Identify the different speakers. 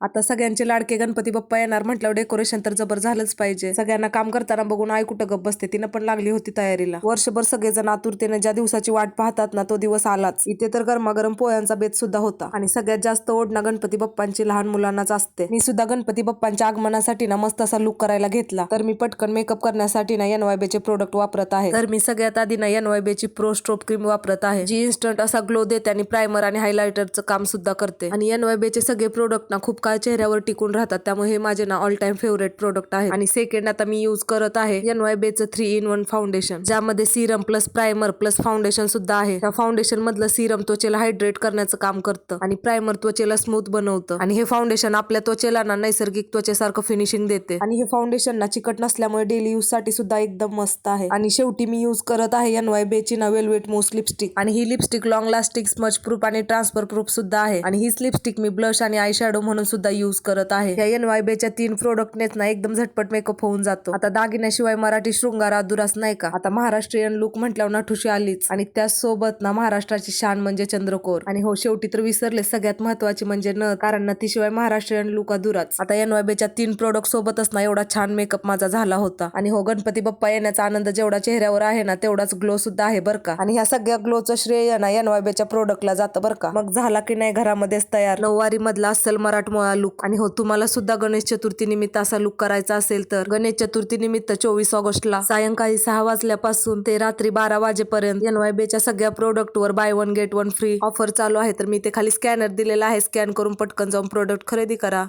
Speaker 1: आता सगळ्यांचे लाडके गणपती बाप्पा येणार म्हटल्यावर डेकोरेशन तर जबर झालंच पाहिजे. सगळ्यांना काम करताना बघून आई कुठं गप बसते तिनं पण लागली होती तयारीला. वर्षभर सगळेजण आतुरतेने ज्या दिवसाची वाट पाहतात ना तो दिवस आलाच. इथे तर गरमागरम पोह्यांचा बेत सुद्धा होता. आणि सगळ्यात जास्त ओढणा गणपती बाप्पांची लहान मुलांनाच असते. मी सुद्धा गणपती बाप्पांच्या आगमनासाठी ना मस्त असा लुक करायला घेतला. तर मी पटकन मेकअप करण्यासाठी ना एनवायबेचे प्रोडक्ट वापरत आहे. तर मी सगळ्यात आधी ना एनवायबे ची प्रो स्ट्रोप क्रीम वापरत आहे जी इन्स्टंट असा ग्लो देते आणि प्रायमर आणि हायलायटरचं काम सुद्धा करते. आणि एनवायबेचे सगळे प्रोडक्ट ना खूप काळ चेहऱ्यावर टिकून राहतात. त्यामुळे हे माझे ना ऑल टाइम फेवरेट प्रोडक्ट आहे आणि सेकंड आता मी युज करत आहे एनवायबे चं थ्री इन वन फाउंडेशन ज्यामध्ये serum plus primer plus foundation सुद्धा आहे. त्या फाउंडेशन मधलं सिरम त्वचेला हायड्रेट करण्याचं काम करतं आणि प्रायमर त्वचेला स्मूथ बनवतं. आणि हे फाउंडेशन आपल्या त्वचेला ना नैसर्गिक त्वचेसारखं फिनिशिंग देते. आणि हे फाउंडेशन ना चिकट नसल्यामुळे डेली यूजसाठी सुद्धा एकदम मस्त आहे. आणि शेवटी मी यूज करत आहे एनवाय बेची ना वेलवेट मोस्ट लिपस्टिक आणि ही lipstick long lasting smudge proof आणि ट्रान्सफर प्रूफ सुद्धा आहे. आणि हीच लिपस्टिक मी ब्लश आणि आय शॅडो म्हणून सुद्धा यूज करत आहे. या एनवाय बेच्या तीन प्रोडक्टनेच ना एकदम झटपट मेकअप होऊन जातो. आता दागिन्याशिवाय मराठी शृंगार अधुराच नाही का? आता महाराष्ट्रीयन लुक म्हटल्यावर नठुशी आलीच. आणि त्यासोबत ना महाराष्ट्राची शान म्हणजे चंद्रकोर. आणि हो शेवटी तर विसरले सगळ्यात महत्वाची म्हणजे न कारण नथीशिवाय महाराष्ट्रीयन लुक अधुराच. आता एन वाय बेच्या तीन प्रोडक्ट सोबतच ना एवढा छान मेकअप माझा झाला होता. आणि हो गणपती बाप्पा येण्याचा आनंद जेवढा चेहऱ्यावर आहे ना तेवढाच ग्लो सुद्धा आहे बरं का? आणि ह्या सगळ्या ग्लोचं श्रेय ना एन वाय बेच्या प्रोडक्टला जातं बरं का? मग झाला की नाही घरामध्येच तयार? नऊवारी मधला असल मराठमोळा लुक आणि हो तुम्हाला सुद्धा गणेश चतुर्थी निमित्त असा लुक करायचा असेल तर गणेश चतुर्थी निमित्त चोवीस ऑगस्टला सायंकाळी सहा वाजल्यापासून ते रात्री बारा वाजेपर्यंत एनवायबेच्या सगळ्या प्रोडक्ट वर buy one get one free offer चालू आहे. तर मी ते खाली स्कॅनर दिलेला आहे. स्कॅन करून पटकन जाऊन प्रोडक्ट खरेदी करा.